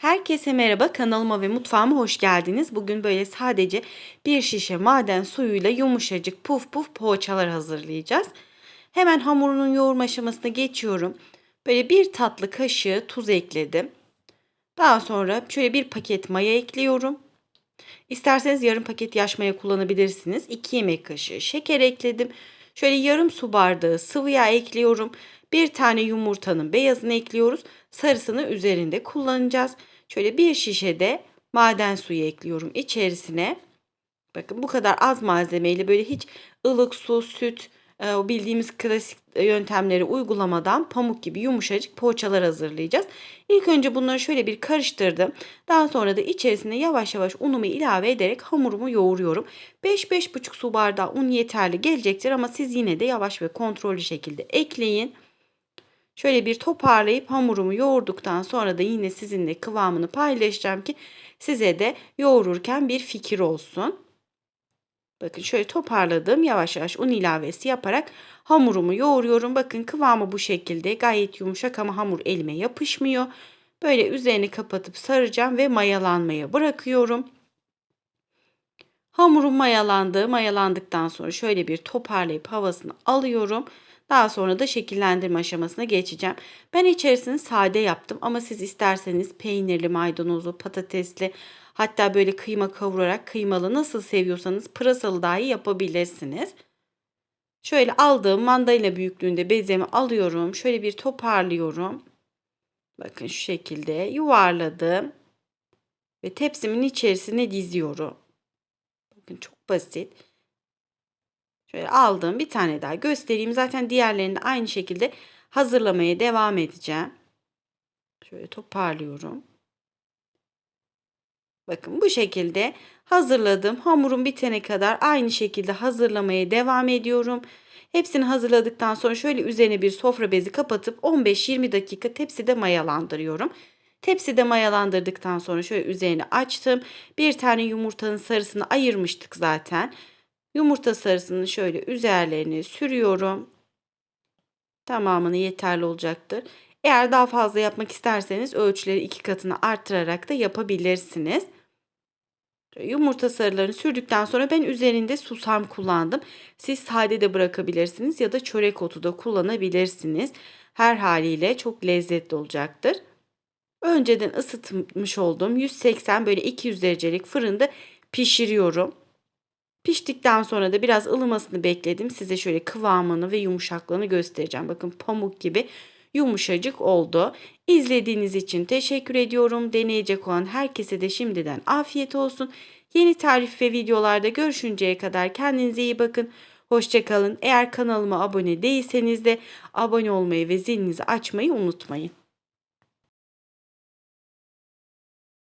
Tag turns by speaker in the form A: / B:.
A: Herkese merhaba kanalıma ve mutfağıma hoş geldiniz. Bugün böyle sadece bir şişe maden suyuyla yumuşacık puf puf poğaçalar hazırlayacağız. Hemen hamurunun yoğurma aşamasına geçiyorum. Böyle bir tatlı kaşığı tuz ekledim. Daha sonra şöyle bir paket maya ekliyorum. İsterseniz yarım paket yaş maya kullanabilirsiniz. 2 yemek kaşığı şeker ekledim. Şöyle yarım su bardağı sıvı yağ ekliyorum. Bir tane yumurtanın beyazını ekliyoruz. Sarısını üzerinde kullanacağız. Şöyle bir şişede maden suyu ekliyorum içerisine. Bakın bu kadar az malzemeyle böyle hiç ılık su, süt, e, bildiğimiz klasik yöntemleri uygulamadan pamuk gibi yumuşacık poğaçalar hazırlayacağız. İlk önce bunları şöyle bir karıştırdım. Daha sonra da içerisine yavaş yavaş unumu ilave ederek hamurumu yoğuruyorum. 5-5,5 su bardağı un yeterli gelecektir ama siz yine de yavaş ve kontrollü şekilde ekleyin. Şöyle bir toparlayıp hamurumu yoğurduktan sonra da yine sizinle kıvamını paylaşacağım ki size de yoğururken bir fikir olsun. Bakın şöyle toparladım. Yavaş yavaş un ilavesi yaparak hamurumu yoğuruyorum. Bakın kıvamı bu şekilde. Gayet yumuşak ama hamur elime yapışmıyor. Böyle üzerini kapatıp saracağım ve mayalanmaya bırakıyorum. Hamurum mayalandı. Mayalandıktan sonra şöyle bir toparlayıp havasını alıyorum. Daha sonra da şekillendirme aşamasına geçeceğim. Ben içerisini sade yaptım ama siz isterseniz peynirli, maydanozlu, patatesli hatta böyle kıyma kavurarak kıymalı nasıl seviyorsanız pırasalı dahi yapabilirsiniz. Şöyle aldığım mandalina büyüklüğünde bezemi alıyorum. Şöyle bir toparlıyorum. Bakın şu şekilde yuvarladım. Ve tepsimin içerisine diziyorum. Bakın çok basit. Şöyle aldım bir tane daha göstereyim. Zaten diğerlerini de aynı şekilde hazırlamaya devam edeceğim. Şöyle toparlıyorum. Bakın bu şekilde hazırladım. Hamurum bitene kadar aynı şekilde hazırlamaya devam ediyorum. Hepsini hazırladıktan sonra şöyle üzerine bir sofra bezi kapatıp 15-20 dakika tepside mayalandırıyorum. Tepside mayalandırdıktan sonra şöyle üzerini açtım. Bir tane yumurtanın sarısını ayırmıştık zaten. Yumurta sarısını şöyle üzerlerine sürüyorum. Tamamını yeterli olacaktır. Eğer daha fazla yapmak isterseniz ölçüleri iki katına arttırarak da yapabilirsiniz. Yumurta sarılarını sürdükten sonra ben üzerinde susam kullandım. Siz sade de bırakabilirsiniz ya da çörek otu da kullanabilirsiniz. Her haliyle çok lezzetli olacaktır. Önceden ısıtmış olduğum 180 böyle 200 derecelik fırında pişiriyorum. Piştikten sonra da biraz ılımasını bekledim. Size şöyle kıvamını ve yumuşaklığını göstereceğim. Bakın pamuk gibi yumuşacık oldu. İzlediğiniz için teşekkür ediyorum. Deneyecek olan herkese de şimdiden afiyet olsun. Yeni tarif ve videolarda görüşünceye kadar kendinize iyi bakın. Hoşçakalın. Eğer kanalıma abone değilseniz de abone olmayı ve zilinizi açmayı unutmayın.